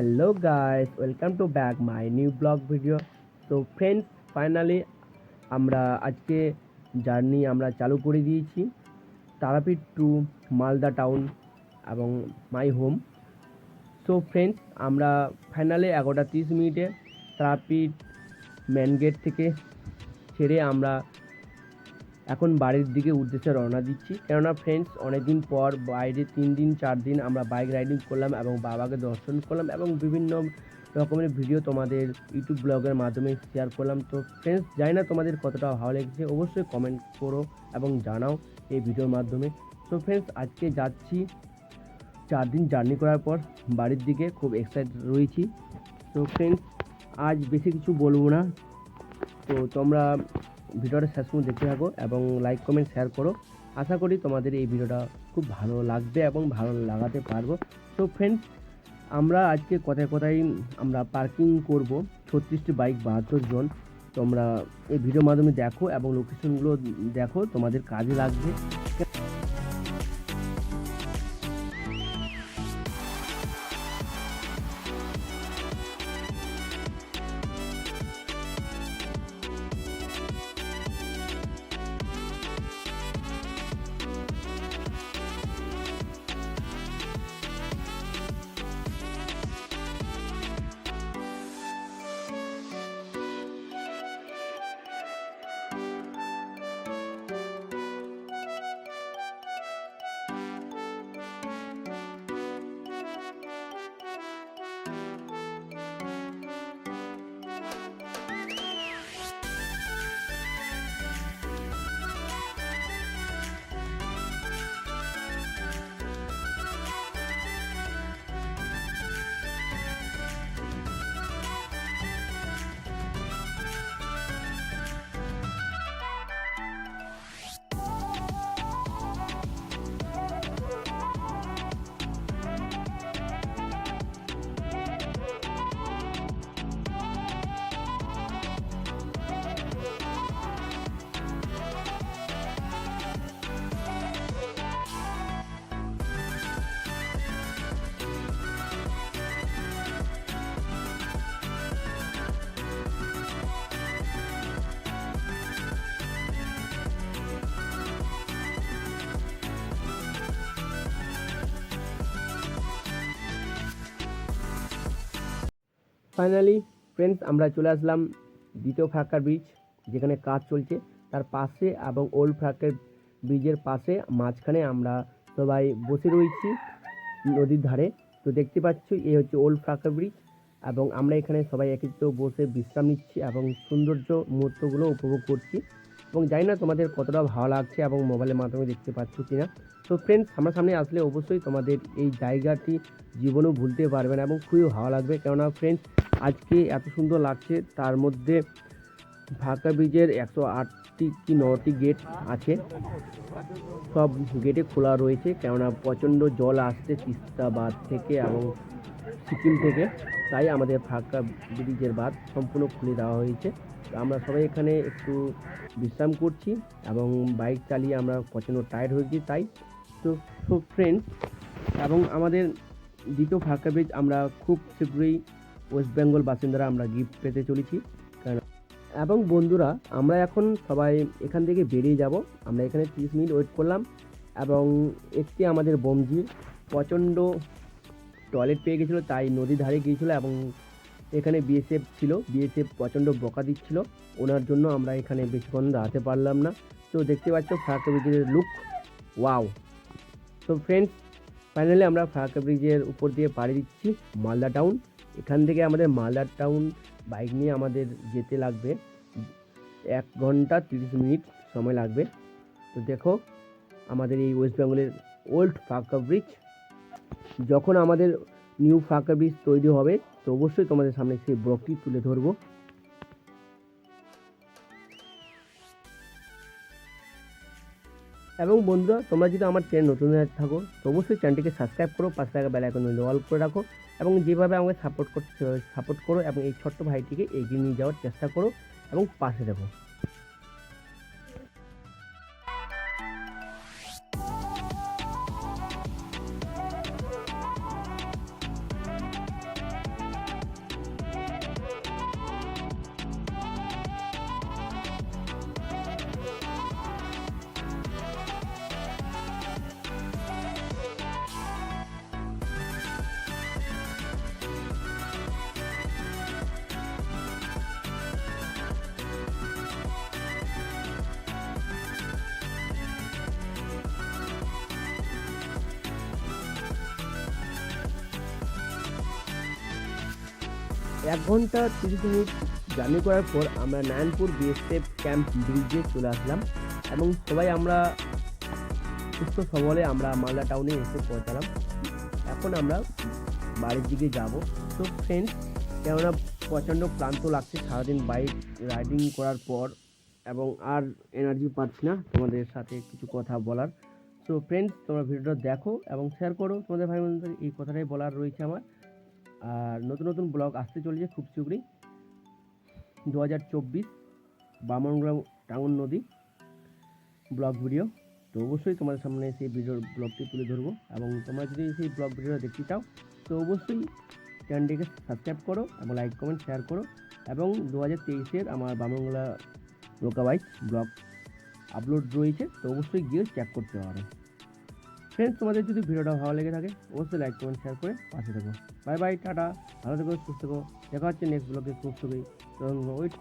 Hello guys welcome to back my new vlog video তো friends finally আমরা আজকে journey আমরা চালু করে দিয়েছি। তারাপীঠ টু মালদা টাউন এবং মাই হোম সো ফ্রেন্ডস আমরা ফাইনালি এগারোটা তিরিশ মিনিটে তারাপীঠ মেন গেট থেকে ছেড়ে আমরা এখন বাড়ির দিকে উদ্দেশ্যে রওনা দিচ্ছি। কেননা ফ্রেন্ডস অনেকদিন পর বাইরে তিন দিন, চার দিন আমরা বাইক রাইডিং করলাম এবং বাবাকে দর্শন করলাম এবং বিভিন্ন রকমের ভিডিও তোমাদের ইউটিউব ব্লগের মাধ্যমে শেয়ার করলাম। তো ফ্রেন্ডস জানি না তোমাদের কতটা ভালো লেগেছে, অবশ্যই কমেন্ট করো এবং জানাও এই ভিডিওর মাধ্যমে। তো ফ্রেন্ডস আজকে যাচ্ছি চার দিন জার্নি করার পর বাড়ির দিকে, খুব এক্সাইটেড রয়েছি। তো ফ্রেন্ডস আজ বেশি কিছু বলব না। তো তোমরা ভিডিওটা শেষ পর্যন্ত দেখতে থাকো এবং লাইক কমেন্ট শেয়ার করো। আশা করি তোমাদের এই ভিডিওটা খুব ভালো লাগবে এবং ভালো লাগাতে পারব। তো ফ্রেন্ডস আমরা আজকে কোথায় কথায় আমরা পার্কিং করব? ছত্রিশটি বাইক বাহাত্তর জন। তোমরা এই ভিডিওর মাধ্যমে দেখো এবং লোকেশনগুলো দেখো, তোমাদের কাজে লাগবে। ফাইনালি ফ্রেন্ডস আমরা চলে আসলাম দ্বিতীয় ফারাক্কার ব্রিজ যেখানে কাজ চলছে। তার পাশে এবং ওল্ড ফারাক্কার ব্রিজের পাশে, মাঝখানে আমরা সবাই বসে রয়েছি নদীর ধারে। তো দেখতে পাচ্ছ, এই হচ্ছে ওল্ড ফারাক্কার ব্রিজ এবং আমরা এখানে সবাই একত্রিত বসে বিশ্রাম নিচ্ছি এবং সৌন্দর্য মুহূর্তগুলো উপভোগ করছি। এবং জানি না তোমাদের কতটা ভালো লাগছে এবং মোবাইলের মাধ্যমে দেখতে পাচ্ছ কিনা। তো ফ্রেন্ডস সামনে আসলে অবশ্যই তোমাদের এই জায়গাটি জীবনেও ভুলতে পারবে না এবং খুবই ভালো লাগবে। কেননা ফ্রেন্ডস আজকে এত সুন্দর লাগছে, তার মধ্যে ঢাকা ব্রিজের একশো আটটি কি নটি গেট আছে। সব গেটে খোলা রয়েছে, কেননা প্রচণ্ড জল আসছে তিস্তা বাঁধ থেকে এবং সিকিম থেকে। তাই আমাদের ফাঁকা ব্রিজের বাঁধ সম্পূর্ণ খুলে দেওয়া হয়েছে। আমরা সবাই এখানে একটু বিশ্রাম করছি এবং বাইক চালিয়ে আমরা প্রচণ্ড টায়ার্ড হয়েছি, তাই তো সো ফ্রেন্ডস এবং আমাদের দ্বিতীয় ফাঁকা ব্রিজ আমরা খুব শীঘ্রই ওয়েস্ট বেঙ্গল বাসিন্দারা আমরা গিফট পেতে চলেছি। কারণ, এবং বন্ধুরা, আমরা এখন সবাই এখান থেকে বেরিয়ে যাব। আমরা এখানে তিরিশ মিনিট ওয়েট করলাম, এবং একটি আমাদের বমজির প্রচণ্ড টয়লেট পেয়ে গেছিল, তাই নদী ধারে গিয়েছিল, এবং এখানে বিএসএফ ছিল। বিএসএফ প্রচণ্ড বকা দিচ্ছিল। ওনার জন্য আমরা এখানে বেশিক্ষণ দাঁড়াতে পারলাম না। তো দেখতে পাচ্ছ ফারাক্কা ব্রিজের লুক ওয়াও তো ফ্রেন্ডস ফাইনালি আমরা ফারাক্কা ব্রিজের উপর দিয়ে পাড়ি দিচ্ছি, মালদা টাউন এখান থেকে আমাদের মালদার টাউন বাইক নিয়ে আমাদের যেতে লাগবে। এক ঘণ্টা তিরিশ মিনিট সময় লাগবে। তো দেখো, আমাদের এই ওয়েস্ট বেঙ্গলের ওল্ড ফাঁকা ব্রিজ যখন আমাদের নিউ ফাঁকা ব্রিজ তৈরি হবে, তো অবশ্যই তোমাদের সামনে সেই ব্লকটি তুলে ধরবো। এবং বন্ধুরা, তোমরা যদি আমার চ্যানেল নতুন হয়ে থাকো, তো অবশ্যই চ্যানেলটিকে সাবস্ক্রাইব করো, পাশে থাকা বেলা আইকন অল করে রাখো এবং যেভাবে আমাকে সাপোর্ট করতে সাপোর্ট করো এবং এই ছোট্ট ভাইটিকে এগিয়ে নিয়ে যাওয়ার চেষ্টা করো এবং পাশে দেখো এক ঘণ্টা তিরিশ মিনিট জার্নি করার পর আমরা নারায়ণপুর বিএসএফ ক্যাম্প ব্রিজে চলে আসলাম এবং সবাই আমরা সুস্থ সবলে আমরা মালদা টাউনে এসে পৌঁছালাম। এখন আমরা বাড়ির দিকে যাব। তো ফ্রেন্ডস কেননা প্রচণ্ড ক্লান্ত লাগছে, সারাদিন বাইক রাইডিং করার পর এবং আর এনার্জি পাচ্ছি না তোমাদের সাথে কিছু কথা বলার। সো ফ্রেন্ডস তোমরা ভিডিওটা দেখো এবং শেয়ার করো। তোমাদের ভাই বোনদের এই কথাটাই বলার রয়েছে আমার। আর নতুন নতুন ব্লগ আসতে চলেছে খুব শীঘ্রই। দু হাজার চব্বিশ বামনগ্রাম টাউন নদী ব্লগ ভিডিও। তো অবশ্যই তোমাদের সামনে সেই ভিডিওর ব্লগটি তুলে ধরবো এবং তোমরা যদি সেই ব্লগ ভিডিওটা দেখতে চাও, তো অবশ্যই চ্যানেলটিকে সাবস্ক্রাইব করো এবং লাইক, কমেন্ট, শেয়ার করো এবং দু হাজার তেইশের আমার বামনগোলা লোকাবাইক ব্লগ আপলোড রয়েছে, তো অবশ্যই গিয়ে চেক করতে পারো ফ্রেন্ডস তোমাদের যদি ভিডিওটা ভালো লেগে থাকে, অবশ্যই লাইক কমেন্ট শেয়ার করে পাশে থাকো। বাই বাই টাটা, ভালো থেকো, সুস্থ থেকো। দেখা হচ্ছে নেক্সট ব্লগে খুব শীঘ্রই। ওয়েট